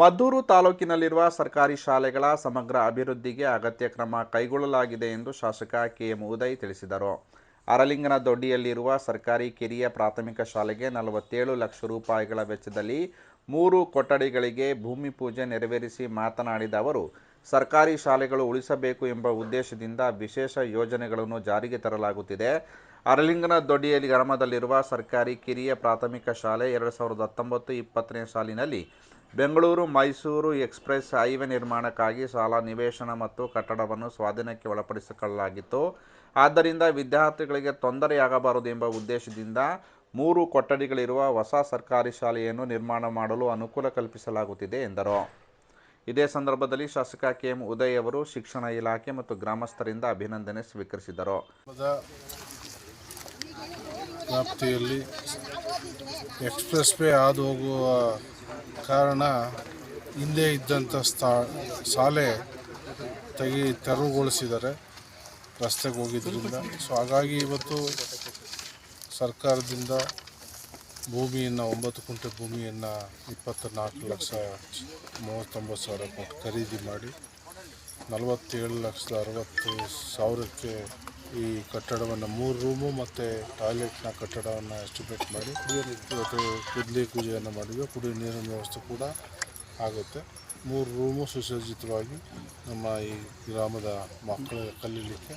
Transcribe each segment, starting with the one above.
ಮದ್ದೂರು ತಾಲೂಕಿನಲ್ಲಿರುವ ಸರ್ಕಾರಿ ಶಾಲೆಗಳ ಸಮಗ್ರ ಅಭಿವೃದ್ಧಿಗೆ ಅಗತ್ಯ ಕ್ರಮ ಕೈಗೊಳ್ಳಲಾಗಿದೆ ಎಂದು ಶಾಸಕ ಕೆಎಂ ಉದಯ್ ತಿಳಿಸಿದರು. ಅರಲಿಂಗನ ದೊಡ್ಡಿಯಲ್ಲಿರುವ ಸರ್ಕಾರಿ ಕಿರಿಯ ಪ್ರಾಥಮಿಕ ಶಾಲೆಗೆ ನಲವತ್ತೇಳು ಲಕ್ಷ ರೂಪಾಯಿಗಳ ವೆಚ್ಚದಲ್ಲಿ ಮೂರು ಕೊಠಡಿಗಳಿಗೆ ಭೂಮಿ ಪೂಜೆ ನೆರವೇರಿಸಿ ಮಾತನಾಡಿದ ಅವರು, ಸರ್ಕಾರಿ ಶಾಲೆಗಳು ಉಳಿಸಬೇಕು ಎಂಬ ಉದ್ದೇಶದಿಂದ ವಿಶೇಷ ಯೋಜನೆಗಳನ್ನು ಜಾರಿಗೆ ತರಲಾಗುತ್ತಿದೆ. ಅರಲಿಂಗನ ದೊಡ್ಡಿಯಲ್ಲಿ ಗ್ರಾಮದಲ್ಲಿರುವ ಸರ್ಕಾರಿ ಕಿರಿಯ ಪ್ರಾಥಮಿಕ ಶಾಲೆ ಎರಡು ಸಾವಿರದ ಹತ್ತೊಂಬತ್ತು ಇಪ್ಪತ್ತನೇ ಸಾಲಿನಲ್ಲಿ ಬೆಂಗಳೂರು ಮೈಸೂರು ಎಕ್ಸ್ಪ್ರೆಸ್ ಹೈವೇ ನಿರ್ಮಾಣಕ್ಕಾಗಿ ಸಾಲ ನಿವೇಶನ ಮತ್ತು ಕಟ್ಟಡವನ್ನು ಸ್ವಾಧೀನಕ್ಕೆ ಒಳಪಡಿಸಿಕೊಳ್ಳಲಾಗಿತ್ತು. ಆದ್ದರಿಂದ ವಿದ್ಯಾರ್ಥಿಗಳಿಗೆ ತೊಂದರೆಯಾಗಬಾರದು ಎಂಬ ಉದ್ದೇಶದಿಂದ ಮೂರು ಕೊಠಡಿಗಳಿರುವ ಹೊಸ ಸರ್ಕಾರಿ ಶಾಲೆಯನ್ನು ನಿರ್ಮಾಣ ಮಾಡಲು ಅನುಕೂಲ ಕಲ್ಪಿಸಲಾಗುತ್ತಿದೆ ಎಂದರು. ಇದೇ ಸಂದರ್ಭದಲ್ಲಿ ಶಾಸಕ ಕೆಎಂ ಉದಯ್ ಅವರು ಶಿಕ್ಷಣ ಇಲಾಖೆ ಮತ್ತು ಗ್ರಾಮಸ್ಥರಿಂದ ಅಭಿನಂದನೆ ಸ್ವೀಕರಿಸಿದರು. ವ್ಯಾಪ್ತಿಯಲ್ಲಿ ಎಕ್ಸ್ಪ್ರೆಸ್ ವೇ ಹಾದು ಹೋಗುವ ಕಾರಣ ಹಿಂದೆ ಇದ್ದಂಥ ಸ್ಥಾ, ಶಾಲೆ ತೆಗಿ ತೆರವುಗೊಳಿಸಿದ್ದಾರೆ ರಸ್ತೆಗೆ ಹೋಗಿದ್ದರಿಂದ. ಸೊ ಹಾಗಾಗಿ ಇವತ್ತು ಸರ್ಕಾರದಿಂದ ಭೂಮಿಯನ್ನು ಒಂಬತ್ತು ಕುಂಟೆ ಭೂಮಿಯನ್ನು ಇಪ್ಪತ್ತ ನಾಲ್ಕು ಲಕ್ಷ ಮೂವತ್ತೊಂಬತ್ತು ಸಾವಿರ ಕೊಟ್ಟು ಖರೀದಿ ಮಾಡಿ, ನಲವತ್ತೇಳು ಲಕ್ಷದ ಅರವತ್ತು ಸಾವಿರಕ್ಕೆ ಈ ಕಟ್ಟಡವನ್ನು ಮೂರು ರೂಮು ಮತ್ತು ಟಾಯ್ಲೆಟ್ನ ಕಟ್ಟಡವನ್ನು ಎಸ್ಟಿಮೇಟ್ ಮಾಡಿ ಇವತ್ತು ಕುದ್ಲಿ ಪೂಜೆಯನ್ನು ಮಾಡಿದ್ವಿ. ಕುಡಿಯುವ ನೀರಿನ ವ್ಯವಸ್ಥೆ ಕೂಡ ಆಗುತ್ತೆ. ಮೂರು ರೂಮು ಸುಸಜ್ಜಿತವಾಗಿ ನಮ್ಮ ಈ ಗ್ರಾಮದ ಮಕ್ಕಳ ಕಲೀಲಿಕ್ಕೆ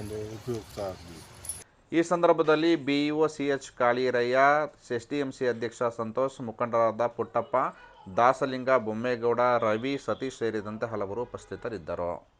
ಒಂದು ಉಪಯುಕ್ತ ಆಗಿದೆ ಈ ಸಂದರ್ಭದಲ್ಲಿ ಬಿಇಒ ಸಿಎಚ್ ಕಾಳಿರಯ್ಯ ಸಿ ಅಧ್ಯಕ್ಷ ಸಂತೋಷ್, ಮುಖಂಡರಾದ ಪುಟ್ಟಪ್ಪ, ದಾಸಲಿಂಗ ಬೊಮ್ಮೇಗೌಡ, ರವಿ, ಸತೀಶ್ ಸೇರಿದಂತೆ ಹಲವರು ಉಪಸ್ಥಿತರಿದ್ದರು.